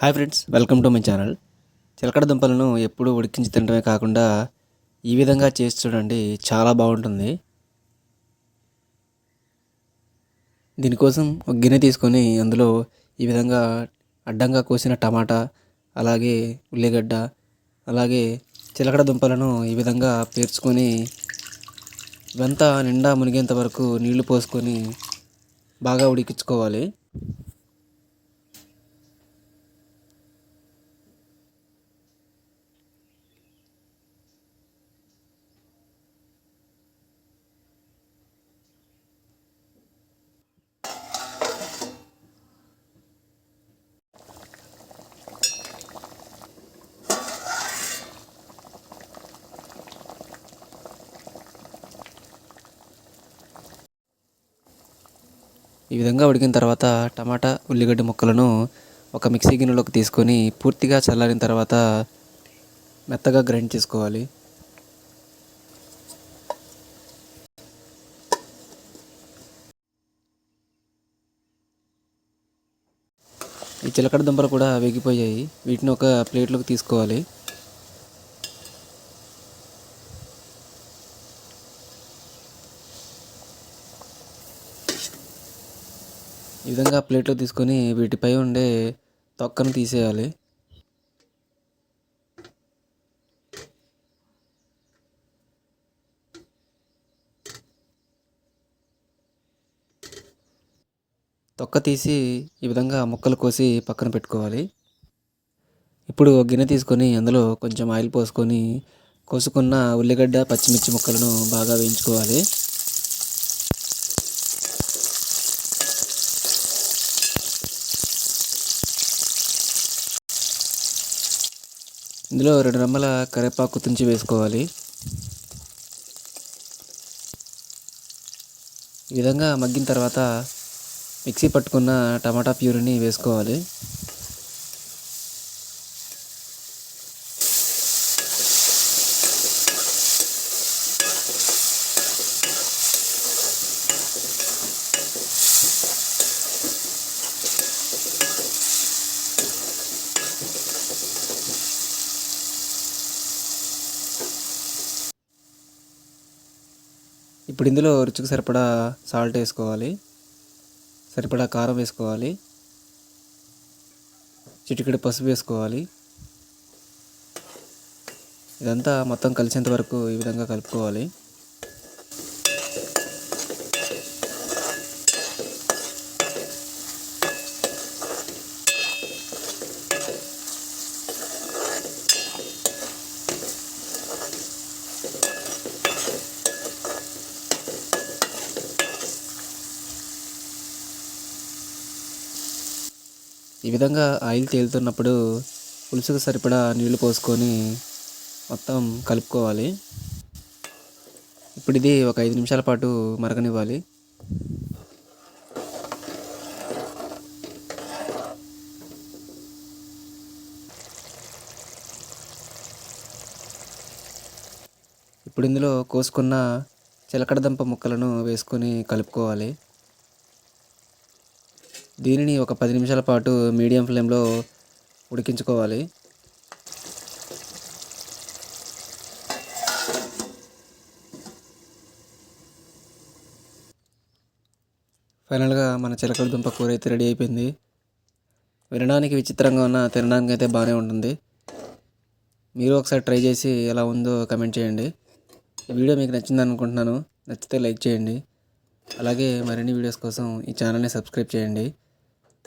Hi friends welcome to my channel. చిలకడ దుంపలను ఎప్పుడూ ఉడికించి తినడమే కాకుండా ఈ విధంగా చేసి చూడండి చాలా బాగుంటుంది. దీనికోసం ఒక గిన్నె తీసుకొని అందులో ఈ విధంగా అడ్డంగా కోసిన టమాటా అలాగే ఉల్లిగడ్డ అలాగే చిలకడ దుంపలను ఈ విధంగా పేర్చుకొని ఇవంతా నిండా మునిగేంత వరకు నీళ్ళు పోసుకొని బాగా ఉడికించుకోవాలి. ఈ విధంగా ఉడికిన తర్వాత టమాటా ఉల్లిగడ్డ ముక్కలను ఒక మిక్సీ గిన్నెలోకి తీసుకొని పూర్తిగా చల్లారిన తర్వాత మెత్తగా గ్రైండ్ చేసుకోవాలి. ఈ చిలకడ దుంపలు కూడా వేగిపోయాయి. వీటిని ఒక ప్లేట్లోకి తీసుకోవాలి. ఈ విధంగా ప్లేట్లో తీసుకొని వీటిపై ఉండే తొక్కను తీసేయాలి. తొక్క తీసి ఈ విధంగా ముక్కలు కోసి పక్కన పెట్టుకోవాలి. ఇప్పుడు గిన్నె తీసుకొని అందులో కొంచెం ఆయిల్ పోసుకొని కోసుకున్న ఉల్లిగడ్డ పచ్చిమిర్చి ముక్కలను బాగా వేయించుకోవాలి. ఇందులో రెండు రెమ్మల కరివేపాకు తుంచి వేసుకోవాలి. ఈ విధంగా మగ్గిన తర్వాత మిక్సీ పట్టుకున్న టమాటా ప్యూరిని వేసుకోవాలి. ఇప్పుడు ఇందులో రుచికి సరిపడా సాల్ట్ వేసుకోవాలి. సరిపడా కారం వేసుకోవాలి. చిటికెడు పసుపు వేసుకోవాలి. ఇదంతా మొత్తం కలిసేంత వరకు ఈ విధంగా కలుపుకోవాలి. ఈ విధంగా ఆయిల్ తేలుతున్నప్పుడు పులుసుకు సరిపడా నీళ్ళు పోసుకొని మొత్తం కలుపుకోవాలి. ఇప్పుడు ఇది ఒక ఐదు నిమిషాల పాటు మరగనివ్వాలి. ఇప్పుడు ఇందులో కోసుకున్న చిలకడదంప ముక్కలను వేసుకొని కలుపుకోవాలి. దీనిని ఒక పది నిమిషాల పాటు మీడియం ఫ్లేమ్లో ఉడికించుకోవాలి. ఫైనల్గా మన చిలకడ దుంప కూర అయితే రెడీ అయిపోయింది. వినడానికి విచిత్రంగా ఉన్న తినడానికి అయితే బాగానే ఉంటుంది. మీరు ఒకసారి ట్రై చేసి ఎలా ఉందో కమెంట్ చేయండి. ఈ వీడియో మీకు నచ్చింది అనుకుంటున్నాను. నచ్చితే లైక్ చేయండి. అలాగే మరిన్ని వీడియోస్ కోసం ఈ ఛానల్ని సబ్స్క్రైబ్ చేయండి.